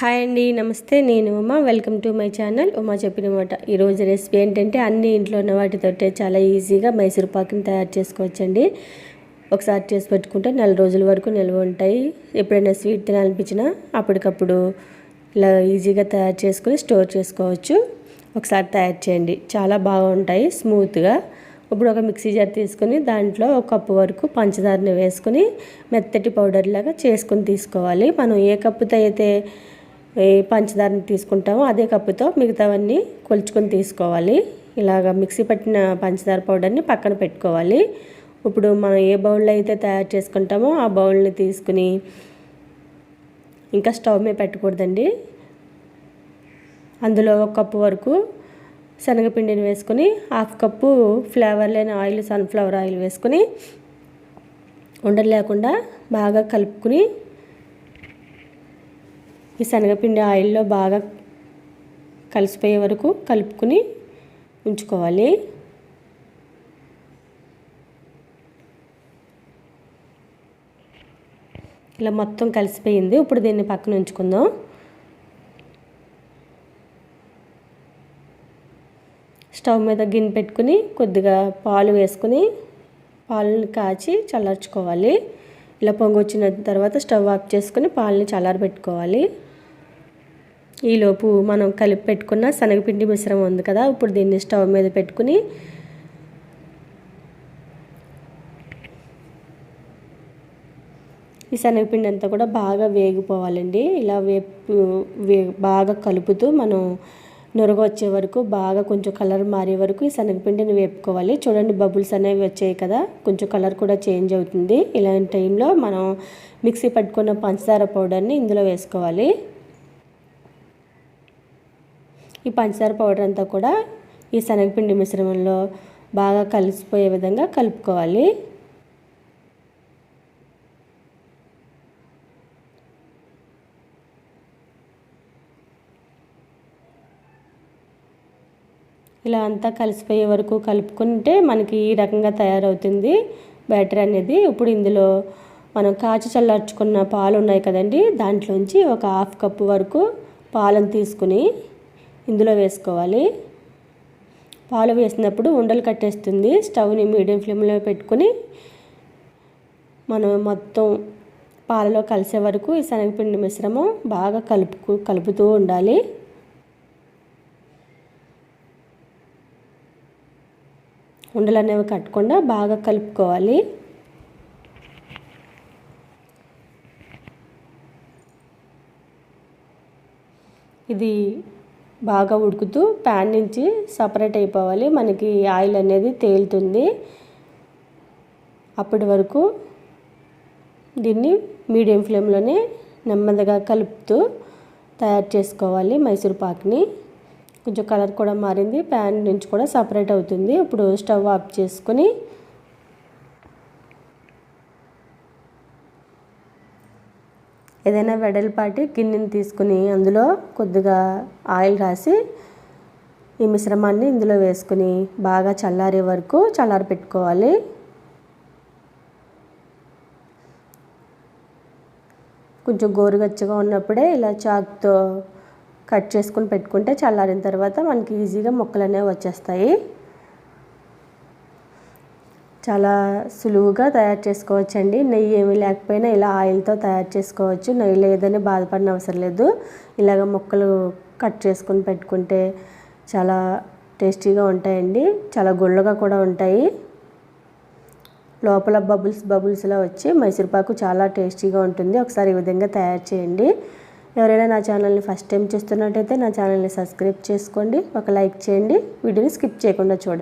Hi అండి నమస్తే. నేను Uma. Welcome to my channel. Uma చెప్పిన మాట. ఈరోజు రెసిపీ ఏంటంటే అన్ని ఇంట్లో ఉన్న వాటితోటే చాలా ఈజీగా మైసూర్ పాకుని తయారు చేసుకోవచ్చండి. ఒకసారి చేసి పెట్టుకుంటే నెల రోజుల వరకు నిల్వ ఉంటాయి. ఎప్పుడైనా స్వీట్ తినాలనిపించినా అప్పటికప్పుడు ఇలా ఈజీగా తయారు చేసుకుని స్టోర్ చేసుకోవచ్చు. ఒకసారి తయారు చేయండి. చాలా బాగుంటాయి స్మూత్గా. ఇప్పుడు ఒక మిక్సీ జార్ తీసుకొని దాంట్లో ఒక కప్పు వరకు పంచదారని వేసుకొని మెత్తటి పౌడర్ లాగా చేసుకొని తీసుకోవాలి. మనం ఏ కప్పుతో అయితే పంచదారని తీసుకుంటామో అదే కప్పుతో మిగతావన్నీ కొలుచుకొని తీసుకోవాలి. ఇలాగ మిక్సీ పట్టిన పంచదార పౌడర్ని పక్కన పెట్టుకోవాలి. ఇప్పుడు మనం ఏ బౌల్లో అయితే తయారు చేసుకుంటామో ఆ బౌల్ని తీసుకుని ఇంకా స్టవ్ మీద పెట్టకూడదండి. అందులో ఒక కప్పు వరకు శనగపిండిని వేసుకొని హాఫ్ కప్పు ఫ్లేవర్ లేని ఆయిల్ సన్ఫ్లవర్ ఆయిల్ వేసుకొని ఉండలేకుండా బాగా కలుపుకుని ఈ శనగపిండి ఆయిల్లో బాగా కలిసిపోయే వరకు కలుపుకుని ఉంచుకోవాలి. ఇలా మొత్తం కలిసిపోయింది. ఇప్పుడు దీన్ని పక్కన ఉంచుకుందాం. స్టవ్ మీద గిన్నె పెట్టుకుని కొద్దిగా పాలు వేసుకుని పాలను కాచి చల్లార్చుకోవాలి. ఇలా పొంగొచ్చిన తర్వాత స్టవ్ ఆఫ్ చేసుకుని పాలని చల్లారబెట్టుకోవాలి. ఈలోపు మనం కలిపి పెట్టుకున్న శనగపిండి మిశ్రమం ఉంది కదా ఇప్పుడు దీన్ని స్టవ్ మీద పెట్టుకుని ఈ శనగపిండి అంతా కూడా బాగా వేగిపోవాలండి. ఇలా వేపు వే బాగా కలుపుతూ మనం నురగ వచ్చే వరకు బాగా కొంచెం కలర్ మారే వరకు ఈ శనగపిండిని వేపుకోవాలి. చూడండి బబుల్స్ అనేవి వచ్చాయి కదా కొంచెం కలర్ కూడా చేంజ్ అవుతుంది. ఇలాంటి టైంలో మనం మిక్సీ పట్టుకున్న పంచదార పౌడర్ని ఇందులో వేసుకోవాలి. ఈ పంచదార పౌడర్ అంతా కూడా ఈ శనగపిండి మిశ్రమంలో బాగా కలిసిపోయే విధంగా కలుపుకోవాలి. ఇలా అంతా కలిసిపోయే వరకు కలుపుకుంటే మనకి ఈ రకంగా తయారవుతుంది. బ్యాటర్ అనేది ఇప్పుడు ఇందులో మనం కాచి చల్లార్చుకున్న పాలు ఉన్నాయి కదండి దాంట్లోంచి ఒక హాఫ్ కప్పు వరకు పాలను తీసుకుని ఇందులో వేసుకోవాలి. పాలు వేసినప్పుడు ఉండలు కట్టేస్తుంది. స్టవ్ని మీడియం ఫ్లేమ్లో పెట్టుకుని మనం మొత్తం పాలలో కలిసే వరకు ఈ శనగపిండి మిశ్రమం బాగా కలుపుకు కలుపుతూ ఉండాలి. ఉండలు అనేవి కట్టకుండా బాగా కలుపుకోవాలి. ఇది బాగా ఉడుకుతూ ప్యాన్ నుంచి సపరేట్ అయిపోవాలి. మనకి ఆయిల్ అనేది తేలుతుంది. అప్పటి వరకు దీన్ని మీడియం ఫ్లేమ్లోనే నెమ్మదిగా కలుపుతూ తయారు చేసుకోవాలి మైసూర్ పాక్ని. కొంచెం కలర్ కూడా మారింది. ప్యాన్ నుంచి కూడా సపరేట్ అవుతుంది. ఇప్పుడు స్టవ్ ఆఫ్ చేసుకొని ఏదైనా వెడల్పాటి గిన్నెని తీసుకుని అందులో కొద్దిగా ఆయిల్ రాసి ఈ మిశ్రమాన్ని ఇందులో వేసుకుని బాగా చల్లారే వరకు చల్లారి పెట్టుకోవాలి. కొంచెం గోరుగచ్చగా ఉన్నప్పుడే ఇలా చాక్తో కట్ చేసుకుని పెట్టుకుంటే చల్లారిన తర్వాత మనకి ఈజీగా ముక్కలు అనేవి వచ్చేస్తాయి. చాలా సులువుగా తయారు చేసుకోవచ్చండి. నెయ్యి ఏమీ లేకపోయినా ఇలా ఆయిల్తో తయారు చేసుకోవచ్చు. నెయ్యి లేదని బాధపడిన అవసరం లేదు. ఇలాగ ముక్కలు కట్ చేసుకుని పెట్టుకుంటే చాలా టేస్టీగా ఉంటాయండి. చాలా గుళ్ళగా కూడా ఉంటాయి. లోపల బబుల్స్ బబుల్స్లా వచ్చి మైసూర్పాకు చాలా టేస్టీగా ఉంటుంది. ఒకసారి ఈ విధంగా తయారు చేయండి. ఎవరైనా నా ఛానల్ని ఫస్ట్ టైం చూస్తున్నట్టయితే నా ఛానల్ని సబ్స్క్రైబ్ చేసుకోండి. ఒక లైక్ చేయండి. వీడియోని స్కిప్ చేయకుండా చూడండి.